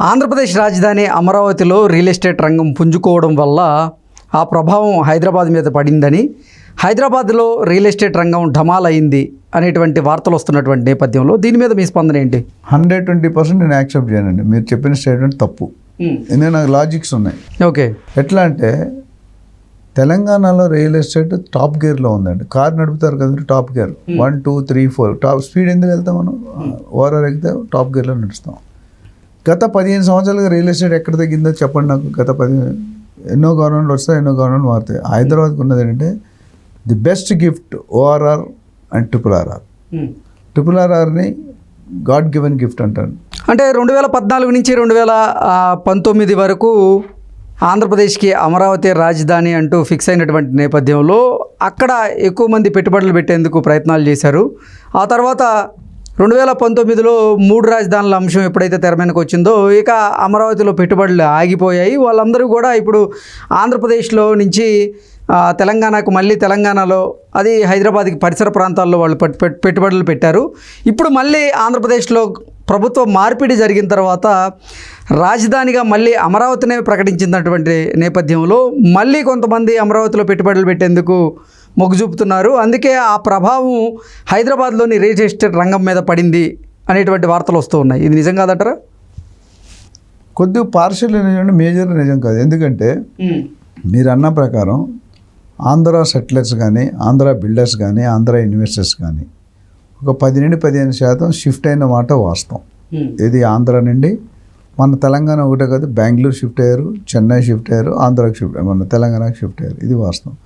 ఆంధ్రప్రదేశ్ రాజధాని అమరావతిలో real estate రంగం పుంజుకోవడం వల్ల ఆ ప్రభావం హైదరాబాద్ మీద పడిందని హైదరాబాద్లో రియల్ ఎస్టేట్ రంగం ఢమాల్ అయింది అనేటువంటి వార్తలు వస్తున్నటువంటి నేపథ్యంలో దీని మీద మీ స్పందన ఏంటి? హండ్రెడ్ ట్వంటీ పర్సెంట్ నేను యాక్సెప్ట్ చేయనండి. మీరు చెప్పిన స్టేట్మెంట్ తప్పు. ఎందుకంటే నాకు లాజిక్స్ ఉన్నాయి. ఓకే. ఎట్లా అంటే తెలంగాణలో రియల్ ఎస్టేట్ టాప్ గేర్లో ఉందండి. కార్ నడుపుతారు కదా top gear. One two three four. Top speed ఎందుకు వెళ్తాం మనం? ఓవరాల్ ఎక్కితే టాప్ గేర్లో నడుస్తాం. గత పదిహేను సంవత్సరాలుగా రియల్ ఎస్టేట్ ఎక్కడ తగ్గిందో చెప్పండి నాకు. గత పది ఎన్నో గవర్నమెంట్లు వస్తాయి ఎన్నో గవర్నమెంట్ మారుతాయి. హైదరాబాద్కి ఉన్నది ఏంటంటే the best gift ORR and triple RR. Triple ఆర్ఆర్ని god given gift అంటాను అంటే రెండు వేల పద్నాలుగు నుంచి రెండు వేల పంతొమ్మిది వరకు ఆంధ్రప్రదేశ్కి అమరావతి రాజధాని అంటూ ఫిక్స్ అయినటువంటి నేపథ్యంలో అక్కడ ఎక్కువ మంది పెట్టుబడులు పెట్టేందుకు ప్రయత్నాలు చేశారు. ఆ తర్వాత రెండు వేల పంతొమ్మిదిలో మూడు రాజధానుల అంశం ఎప్పుడైతే తెర మీదకి వచ్చిందో ఇక అమరావతిలో పెట్టుబడులు ఆగిపోయాయి. వాళ్ళందరూ కూడా ఇప్పుడు ఆంధ్రప్రదేశ్లో నుంచి తెలంగాణకు మళ్ళీ తెలంగాణలో అది హైదరాబాద్కి పరిసర ప్రాంతాల్లో వాళ్ళు పెట్టుబడులు పెట్టారు. ఇప్పుడు మళ్ళీ ఆంధ్రప్రదేశ్లో ప్రభుత్వ మార్పిడి జరిగిన తర్వాత రాజధానిగా మళ్ళీ అమరావతినే ప్రకటించినటువంటి నేపథ్యంలో మళ్ళీ కొంతమంది అమరావతిలో పెట్టుబడులు పెట్టేందుకు మొగ్గు చూపుతున్నారు. అందుకే ఆ ప్రభావం హైదరాబాద్లోని రియల్ ఎస్టేట్ రంగం మీద పడింది అనేటువంటి వార్తలు వస్తూ ఉన్నాయి. ఇది నిజం కాదంటారా? కొద్దిగా పార్షల్ నిజం మేజర్ నిజం కాదు. ఎందుకంటే మీరు అన్న ప్రకారం ఆంధ్ర సెటిలర్స్ కానీ ఆంధ్ర బిల్డర్స్ కానీ ఆంధ్ర ఇన్వెస్టర్స్ కానీ ఒక పది నుండి పదిహేను శాతం షిఫ్ట్ అయిన మాట వాస్తవం. ఇది ఆంధ్ర నుండి మన తెలంగాణ ఒకటే కాదు బెంగళూరు షిఫ్ట్ అయ్యారు చెన్నై షిఫ్ట్ అయ్యారు ఆంధ్రాకి షిఫ్ట్ మన తెలంగాణకి షిఫ్ట్ అయ్యారు. ఇది వాస్తవం.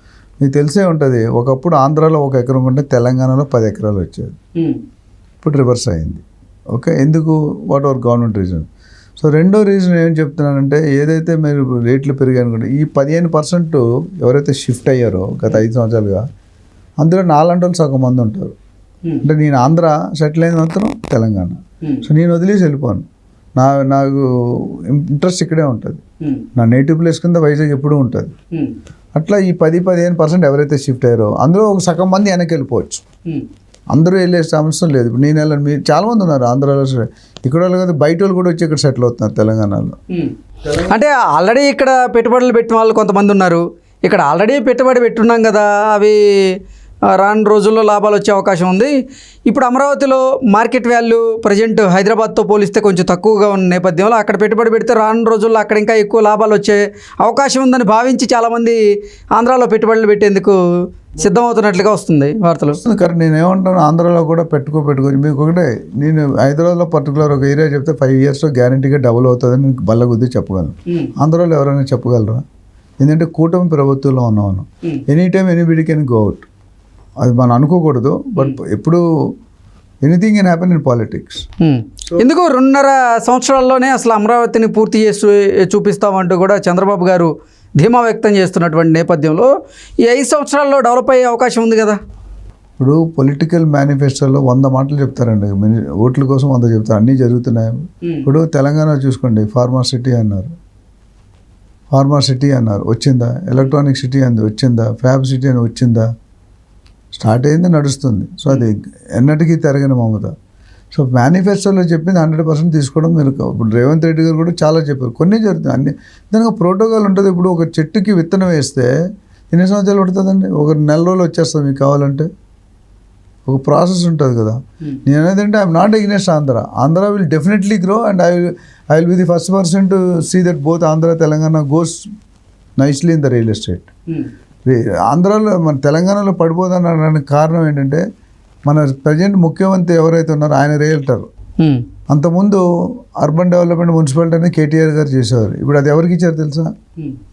మీకు తెలిసే ఉంటుంది ఒకప్పుడు ఆంధ్రాలో ఒక ఎకరం ఉంటే తెలంగాణలో పది ఎకరాలు వచ్చేది. ఇప్పుడు రివర్స్ అయింది. ఓకే ఎందుకు? What our government reason? So రెండో రీజన్ ఏం చెప్తున్నానంటే ఏదైతే మీరు రేట్లు పెరిగాయి అనుకుంటే ఈ పదిహేను పర్సెంట్ ఎవరైతే షిఫ్ట్ అయ్యారో గత ఐదు సంవత్సరాలుగా అందులో నాలుగు సగం మంది ఉంటారు. అంటే నేను ఆంధ్ర సెటిల్ అయిన మాత్రం తెలంగాణ. సో నేను వదిలేసి వెళ్ళిపోను. నా నాకు ఇంట్రెస్ట్ ఇక్కడే ఉంటుంది. నా నేటివ్ ప్లేస్ కింద వైజాగ్ ఎప్పుడూ ఉంటుంది. అట్లా ఈ పది పదిహేను పర్సెంట్ ఎవరైతే షిఫ్ట్ అయ్యారో అందులో ఒక సగం మంది వెనక్కి వెళ్ళిపోవచ్చు. అందరూ వెళ్ళే అవసరం లేదు. ఇప్పుడు నేను వెళ్ళను. మీరు చాలా మంది ఉన్నారు ఆంధ్రాలో. సరే. ఇక్కడ వాళ్ళు కాదు బయట వాళ్ళు కూడా వచ్చి ఇక్కడ సెటిల్ అవుతున్నారు తెలంగాణలో. అంటే ఆల్రెడీ ఇక్కడ పెట్టుబడులు పెట్టిన వాళ్ళు కొంతమంది ఉన్నారు. ఇక్కడ ఆల్రెడీ పెట్టుబడి పెట్టున్నాం కదా అవి రాను రోజుల్లో లాభాలు వచ్చే అవకాశం ఉంది. ఇప్పుడు అమరావతిలో మార్కెట్ వాల్యూ ప్రజెంట్ హైదరాబాద్తో పోలిస్తే కొంచెం తక్కువగా ఉన్న నేపథ్యంలో అక్కడ పెట్టుబడి పెడితే రాను రోజుల్లో అక్కడ ఇంకా ఎక్కువ లాభాలు వచ్చే అవకాశం ఉందని భావించి చాలామంది ఆంధ్రాలో పెట్టుబడులు పెట్టేందుకు సిద్ధమవుతున్నట్లుగా వస్తుంది వార్తలు. వస్తుంది. కరెక్ట్ నేను ఏమంటాను ఆంధ్రాలో కూడా పెట్టుకో పెట్టుకోవచ్చు మీకు ఒకటే నేను హైదరాబాద్లో పర్టికులర్ ఒక ఏరియా చెప్తే ఫైవ్ ఇయర్స్లో గ్యారంటీగా డబుల్ అవుతుందని మీకు బల్ల కొద్దీ చెప్పగలను ఆంధ్రాలో ఎవరైనా చెప్పగలరా? ఎందుకంటే కూటమి ప్రభుత్వంలో ఉన్నాను. Any time anybody can go out అది మనం అనుకోకూడదు బట్ ఎప్పుడు anything can happen in politics Hmm. ఎందుకు రెండున్నర సంవత్సరాల్లోనే అసలు అమరావతిని పూర్తి చేసి చూపిస్తామంటూ కూడా చంద్రబాబు గారు ధీమా వ్యక్తం చేస్తున్నటువంటి నేపథ్యంలో ఈ ఐదు సంవత్సరాల్లో డెవలప్ అయ్యే అవకాశం ఉంది కదా? ఇప్పుడు పొలిటికల్ మేనిఫెస్టోలో వంద మాటలు చెప్తారండి. మిని- ఓట్ల కోసం వంద చెప్తారు. అన్నీ జరుగుతున్నాయి. ఇప్పుడు తెలంగాణ చూసుకోండి. ఫార్మా సిటీ అన్నారు. ఫార్మా సిటీ అన్నారు. వచ్చిందా? ఎలక్ట్రానిక్ సిటీ అంది వచ్చిందా? ఫ్యాబ్ సిటీ అని వచ్చిందా? స్టార్ట్ అయింది నడుస్తుంది. సో అది ఎన్నటికీ తిరగని మమత. సో మేనిఫెస్టోలో చెప్పింది హండ్రెడ్ పర్సెంట్ తీసుకోవడం మీరు ఇప్పుడు రేవంత్ రెడ్డి గారు కూడా చాలా చెప్పారు. కొన్ని జరుగుతాయి. అన్ని దానికి ప్రోటోకాల్ ఉంటుంది. ఇప్పుడు ఒక చెట్టుకి విత్తనం వేస్తే ఎన్ని సంవత్సరాలు పడుతుందండి? ఒక నెల రోజులు వచ్చేస్తుంది మీకు కావాలంటే. ఒక ప్రాసెస్ ఉంటుంది కదా. నేను అంటే I'm not against Andhra Andhra will definitely grow and I will I will be the first person to see that both Andhra Telangana goes nicely in the real estate ఆంధ్రాలో మన తెలంగాణలో పడిపోదనడానికి కారణం ఏంటంటే మన ప్రజెంట్ ముఖ్యమంత్రి ఎవరైతే ఉన్నారో ఆయన రియల్టర్. అంతకుముందు అర్బన్ డెవలప్మెంట్ మున్సిపాలిటీ అనేది కేటీఆర్ గారు చేసేవారు. ఇప్పుడు అది ఎవరికి ఇచ్చారు తెలుసా?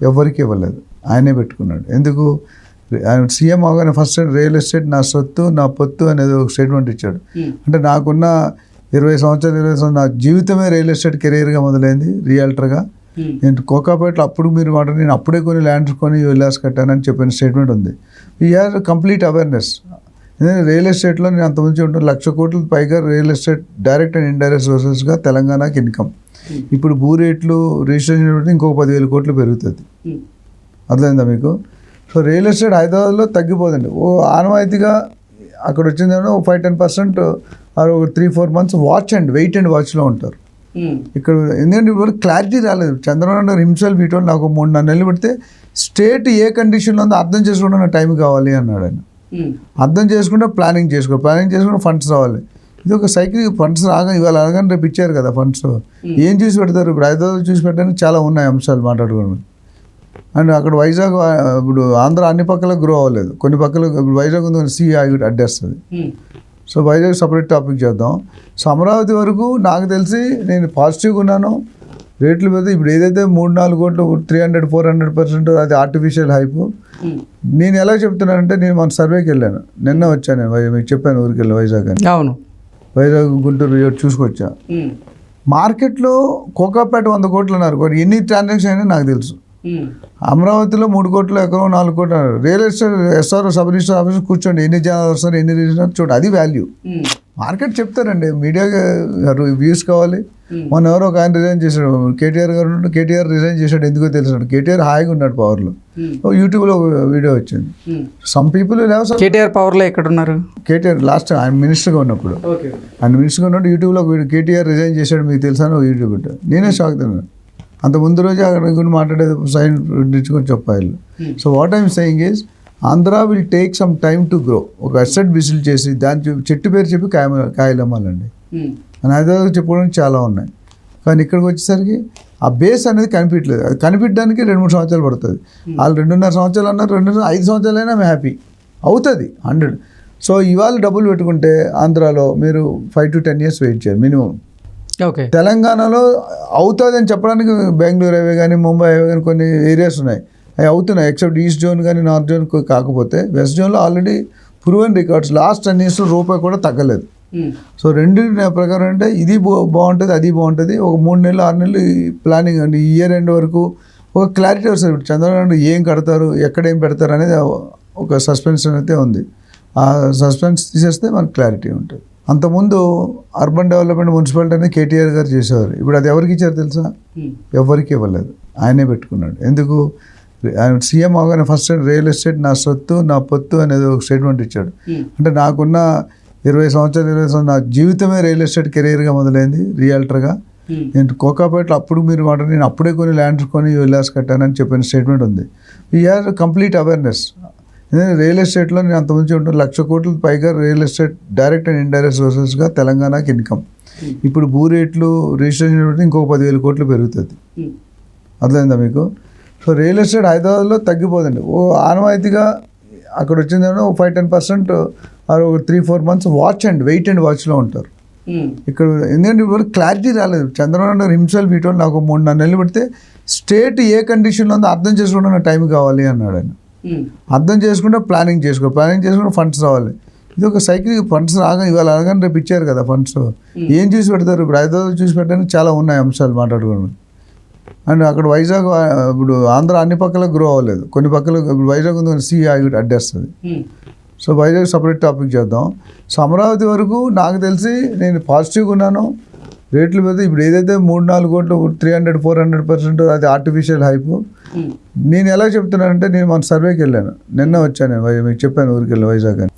ఎవరికి ఇవ్వలేదు. ఆయనే పెట్టుకున్నాడు. ఎందుకు? ఆయన సీఎం అవగానే ఫస్ట్ రియల్ ఎస్టేట్ నా సొత్తు నా పొత్తు అనేది ఒక స్టేట్మెంట్ ఇచ్చాడు. అంటే నాకున్న ఇరవై సంవత్సరాలు ఇరవై సంవత్సరాలు నా జీవితమే రియల్ ఎస్టేట్ కెరీర్గా మొదలైంది రియల్టర్గా. నేను కోకాపేటలో అప్పుడు మీరు మాట నేను అప్పుడే కొన్ని ల్యాండ్స్ కొని విల్లాస్ కట్టానని చెప్పిన స్టేట్మెంట్ ఉంది. వీఆర్ కంప్లీట్ అవేర్నెస్ ఎందుకంటే రియల్ ఎస్టేట్లో నేను అంతమంది ఉంటాను లక్ష కోట్ల పైగా real estate direct and indirect సోర్సెస్గా తెలంగాణకి ఇన్కమ్. ఇప్పుడు భూ రేట్లు రిజిస్ట్రేషన్ పెడితే ఇంకొక పదివేల కోట్లు పెరుగుతుంది. అర్థమైందా మీకు? సో రియల్ ఎస్టేట్ హైదరాబాద్లో తగ్గిపోదండి. ఓ ఆనవాయితీగా అక్కడ వచ్చిందేమో ఫైవ్ టెన్ పర్సెంట్ ఆర్ ఒక three four months watch and wait and వాచ్లో ఉంటారు. ఇక్కడ ఎందుకంటే ఇప్పుడు క్లారిటీ రాలేదు. చంద్రబాబు నాయుడు హింసెల్ఫ్ ఇటువంటి నాకు మూడు నాలుగు నెలలు పెడితే స్టేట్ ఏ కండిషన్లో ఉందో అర్థం చేసుకోవడం నాకు టైం కావాలి అన్నాడు ఆయన. అర్థం చేసుకుంటే ప్లానింగ్ చేసుకో ప్లానింగ్ చేసుకుంటే ఫండ్స్ రావాలి. ఇది ఒక సైకిల్ ఫండ్స్ రాగా ఇవాళ అనగానే రేపు ఇచ్చారు కదా ఫండ్స్ ఏం చూసి పెడతారు? ఇప్పుడు హైదరాబాద్ చూసి పెట్టడానికి చాలా ఉన్నాయి అంశాలు మాట్లాడుకోవడం. అండ్ అక్కడ వైజాగ్ ఇప్పుడు ఆంధ్ర అన్ని పక్కల గ్రో అవ్వలేదు. కొన్ని పక్కల వైజాగ్ ఉంది సి అడ్డేస్తుంది. సో వైజాగ్ సపరేట్ టాపిక్ చేద్దాం. సో అమరావతి వరకు నాకు తెలిసి నేను పాజిటివ్గా ఉన్నాను. రేట్లు మీద ఇప్పుడు ఏదైతే మూడు నాలుగు కోట్లు three hundred four hundred percent అది ఆర్టిఫిషియల్ హైప్ నేను ఎలా చెప్తున్నానంటే నేను మన సర్వేకి వెళ్ళాను. నిన్న వచ్చాను నేను మీకు చెప్పాను ఊరికి వెళ్ళి వైజాగ్ అని. అవును. వైజాగ్ గుంటూరు చూసుకొచ్చా. మార్కెట్లో కోకాపేట వంద కోట్లు అన్నారు. ఎన్ని ట్రాన్సాక్షన్ అయినా నాకు తెలుసు. అమరావతిలో మూడు కోట్లు ఎకరం నాలుగు కోట్లు real estate SR sub register office కూర్చోండి ఎన్ని జనాలు వస్తారు ఎన్ని రిజిస్టర్ చూడండి. అది వాల్యూ మార్కెట్ చెప్తారండి. మీడియా వ్యూస్ కావాలి. మొన్న ఎవరో ఒక ఆయన రిజైన్ చేశాడు. కేటీఆర్ గారు ఉన్నాడు కేటీఆర్ రిజైన్ చేశాడు. ఎందుకో తెలిసాడు కేటీఆర్ హాయిగా ఉన్నాడు పవర్లో యూట్యూబ్లో ఒక వీడియో వచ్చింది. సమ్ పీపుల్ లేవు కేటీఆర్ పవర్లో ఎక్కడున్నారు కేటీఆర్ లాస్ట్ ఆయన మినిస్టర్గా ఉన్నప్పుడు. ఓకే. ఆయన మినిస్టర్గా ఉన్నప్పుడు యూట్యూబ్లో కేటీఆర్ రిజైన్ చేశాడు మీకు తెలుసా అని ఒక యూట్యూబ్ నేనే షాక్ తిన్నాను అంత ముందు రోజు అక్కడ గురించి మాట్లాడేది సైన్ ఇచ్చుకొని చెప్పాలి. So what I'm saying is Andhra will take some time to grow ఒక అసెట్ విజిల్ చేసి దాని చెట్టు పేరు చెప్పి కాయ కాయలు అమ్మాలండి అని హైదరాబాద్ చెప్పుకోవడానికి చాలా ఉన్నాయి. కానీ ఇక్కడికి వచ్చేసరికి ఆ బేస్ అనేది కనిపించలేదు అది కనిపించడానికి రెండు మూడు సంవత్సరాలు పడుతుంది. వాళ్ళు రెండున్నర సంవత్సరాలు అన్నారు రెండు ఐదు సంవత్సరాలైనా మేము హ్యాపీ అవుతుంది హండ్రెడ్ సో ఇవాళ డబ్బులు పెట్టుకుంటే ఆంధ్రాలో మీరు five to ten years wait చేయాలి మినిమం తెలంగాణలో అవుతుంది అని చెప్పడానికి బెంగళూరు హైవే కానీ ముంబై హైవే కానీ కొన్ని ఏరియాస్ ఉన్నాయి. అవి అవుతున్నాయి ఎక్సెప్ట్ ఈస్ట్ జోన్ కానీ నార్త్ జోన్ కాకపోతే వెస్ట్ జోన్లో already proven records last ten ఇయర్స్లో రూపాయి కూడా తగ్గలేదు. సో రెండు నా ప్రకారం అంటే ఇది బాగుంటుంది అది బాగుంటుంది. ఒక మూడు నెలలు ఆరు నెలలు ప్లానింగ్ అండి ఇయర్ ఎండ్ వరకు ఒక క్లారిటీ వస్తుంది. చంద్రబాబు ఏం కడతారు ఎక్కడ ఏం పెడతారు అనేది ఒక సస్పెన్స్ అయితే ఉంది. ఆ సస్పెన్స్ తీసేస్తే మనకు క్లారిటీ ఉంటుంది. అంతకుముందు అర్బన్ డెవలప్మెంట్ మున్సిపాలిటీ అనేది కేటీఆర్ గారు చేసేవారు. ఇప్పుడు అది ఎవరికి ఇచ్చారు తెలుసా? ఎవరికి ఇవ్వలేదు. ఆయనే పెట్టుకున్నాడు. ఎందుకు? ఆయన సీఎం అవగానే ఫస్ట్ రియల్ ఎస్టేట్ నా సొత్తు నా పొత్తు అనేది ఒక స్టేట్మెంట్ ఇచ్చాడు. అంటే నాకున్న ఇరవై సంవత్సరాలు ఇరవై సంవత్సరాలు నా జీవితమే రియల్ ఎస్టేట్ కెరీర్గా మొదలైంది రియాల్టర్గా నేను కోకాపేటలో అప్పుడు మీరు మాట నేను అప్పుడే కొన్ని ల్యాండ్స్ కొని విల్లాస్ కట్టానని చెప్పిన స్టేట్మెంట్ ఉంది. ఈ హ్యావ్ కంప్లీట్ అవేర్నెస్ ఎందుకంటే రియల్ ఎస్టేట్లో నేను అంతమంది ఉంటాను. లక్ష కోట్ల పైగా real estate direct and indirect సోర్సెస్గా తెలంగాణకి ఇన్కమ్. ఇప్పుడు భూ రేట్లు రిజిస్ట్రేషన్ పెడితే ఇంకొక పదివేల కోట్లు పెరుగుతుంది. అర్థమైందా మీకు? సో రియల్ ఎస్టేట్ హైదరాబాద్లో తగ్గిపోతుంది ఓ ఆనవాయితీగా అక్కడ వచ్చిందేమో ఫైవ్ టెన్ పర్సెంట్ ఆర్ ఒక three four months watch and wait and వాచ్లో ఉంటారు. ఇక్కడ ఎందుకంటే ఇప్పుడు క్లారిటీ రాలేదు. చంద్రబాబు నాయుడు హింసెల్ఫ్ ఇటువంటి నాకు మూడు నాలుగు నెలలు పెడితే స్టేట్ ఏ కండిషన్లో ఉందో అర్థం చేసుకోవడం నాకు టైం కావాలి అన్నాడు ఆయన. అర్థం చేసుకుంటే ప్లానింగ్ చేసుకో. ప్లానింగ్ చేసుకుంటే ఫండ్స్ రావాలి. ఇది ఒక సైకిల్ ఫండ్స్ రాగా ఇవాళ అనగానే రేపు ఇచ్చారు కదా ఫండ్స్ ఏం చూసి పెడతారు? ఇప్పుడు హైదరాబాద్ చూసి పెట్టడానికి చాలా ఉన్నాయి అంశాలు మాట్లాడుకోవడం అండ్ అక్కడ వైజాగ్ ఇప్పుడు ఆంధ్ర అన్ని పక్కల గ్రో అవ్వలేదు. కొన్ని పక్కల ఇప్పుడు వైజాగ్ ఉంది సి అడ్డేస్తుంది సో వైజాగ్ సపరేట్ టాపిక్ చేద్దాం. సో అమరావతి వరకు నాకు తెలిసి నేను పాజిటివ్గా ఉన్నాను రేట్ల మీద ఇప్పుడు ఏదైతే మూడు నాలుగు కోట్లు three hundred four hundred percent అది ఆర్టిఫిషియల్ హైప్ నేను ఎలా చెప్తున్నానంటే నేను మన సర్వేకి వెళ్ళాను. నిన్న వచ్చాను మీకు చెప్పాను ఊరికి వెళ్ళి వైజాగ్ అని.